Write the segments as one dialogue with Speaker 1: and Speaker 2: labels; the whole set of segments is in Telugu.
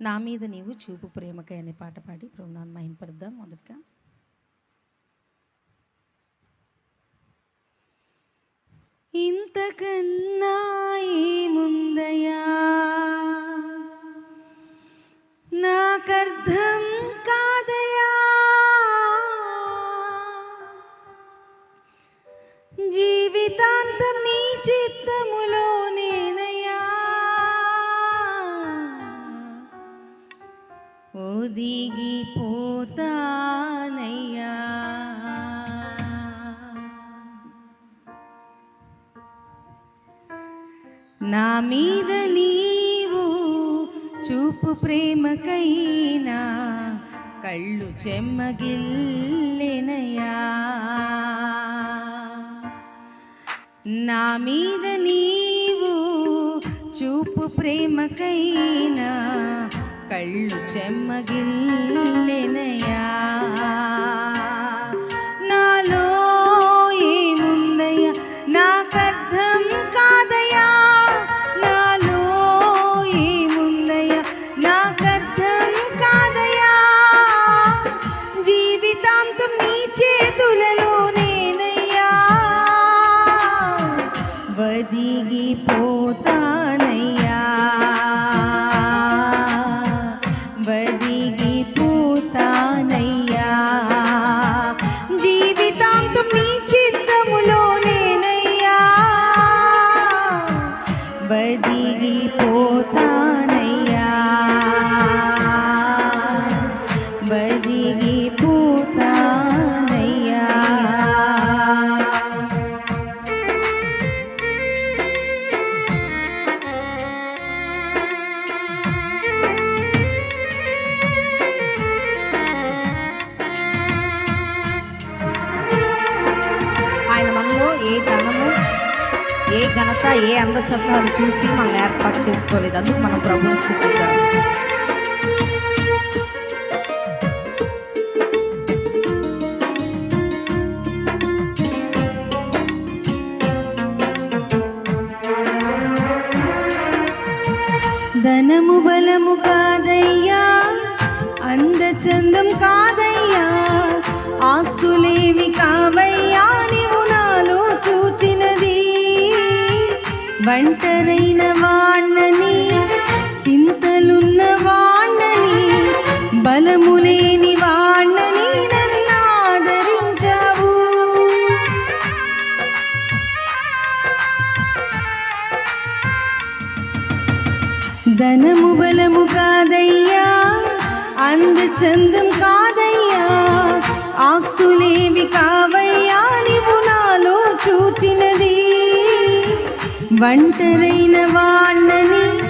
Speaker 1: నా మీద నీవు చూపు ప్రేమకై అనే పాట పాడి ప్రభునాన్ని మహింపరుద్దాం మొదటగా. ఇంతకన్నా నా మీద నీవు చూపు ప్రేమకైనా కళ్ళు చెమ్మగిల్లెనయా నా మీద నీవు చూపు ప్రేమకైనా కళ్ళు చెమ్మగిల్లెనయా వదిగిపోతానయ్యా వదిగిపోతానయ్యా ఏ ఘనత ఏ అందచత్వాలు చూసి మనల్ని ఏర్పాటు చేసుకోలేదు. అందుకు మనం ప్రభుని స్థితిద్దాం. ధనము బలము కాదయ్యా అందచందం కాదయ్యా. ఒంటరైన వాణ్ణని చింతలున్న వాణ్ణని బలములేని వాణ్ణని నన్ను ఆదరించావు. ధనము బలము కాదయ్యా అందచందం కాదయ్యా ఆస్తులేవి కావయ్యా. ఒంటరైన వాణ్ణని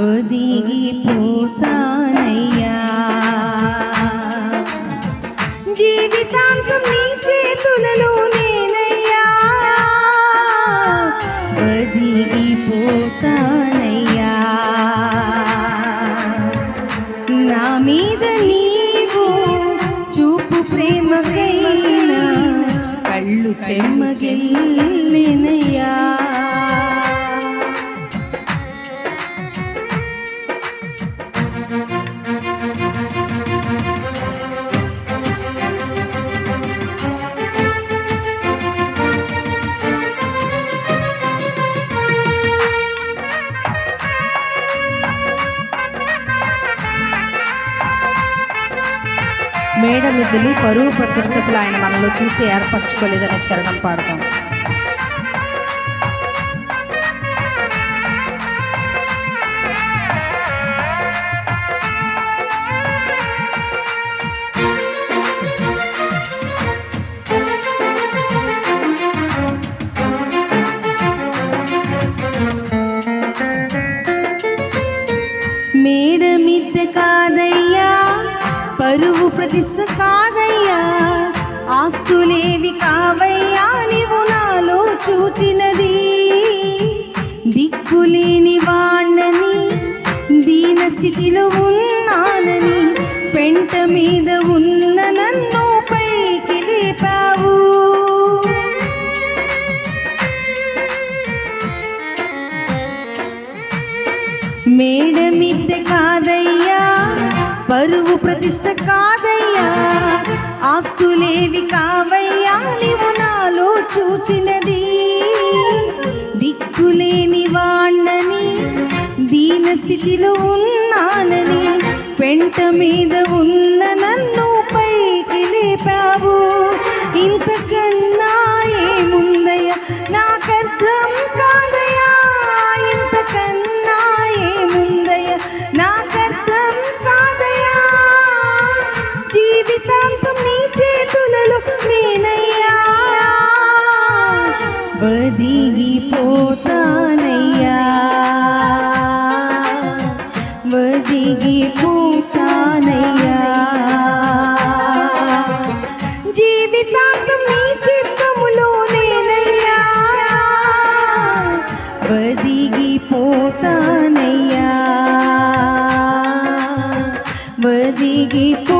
Speaker 1: ఒదిగిపోతానయ్యా జీవితాంతం నీ చేతులలో నేనయ్యా. ఒదిగిపోతానయ్యా నా మీద నీవు చూపు ప్రేమకైనా కళ్ళు చెమ్మగిల్లిన మేడమిద్దలు పరువు ప్రతిష్టతలు ఆయన మనలో చూసి ఏర్పరచుకోలేదనే చరణం పాడతాం. మేడ కాదయ్యా పరువు ప్రతిష్ట కా ఆస్తులేవి కావయ్యా నీవు నాలో చూచినది. దిక్కులేని వాణ్ణని దీన స్థితిలో ఉన్నానని పెంట మీద ఉన్న నన్ను పైకి లేపావు. మేడ మిద్దె కాదయ్యా పరువు ప్రతిష్ట కాదయ్యా ఆస్తులేవి కావయ్యా నీవు నాలో చూచినది. దిక్కులేని వాణ్ణని దీన స్థితిలో ఉన్నానని పెంట మీద ఉన్న నన్ను పైకి లేపావు. ఇంత వదిగిపోతానయ్యా వదిగిపోతానయ్యా జీవితాంతం నీ చిత్తములో వదిగిపోతానయ్యా వదిగిపో